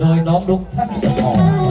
โดยน้องลุกท่กนสมอน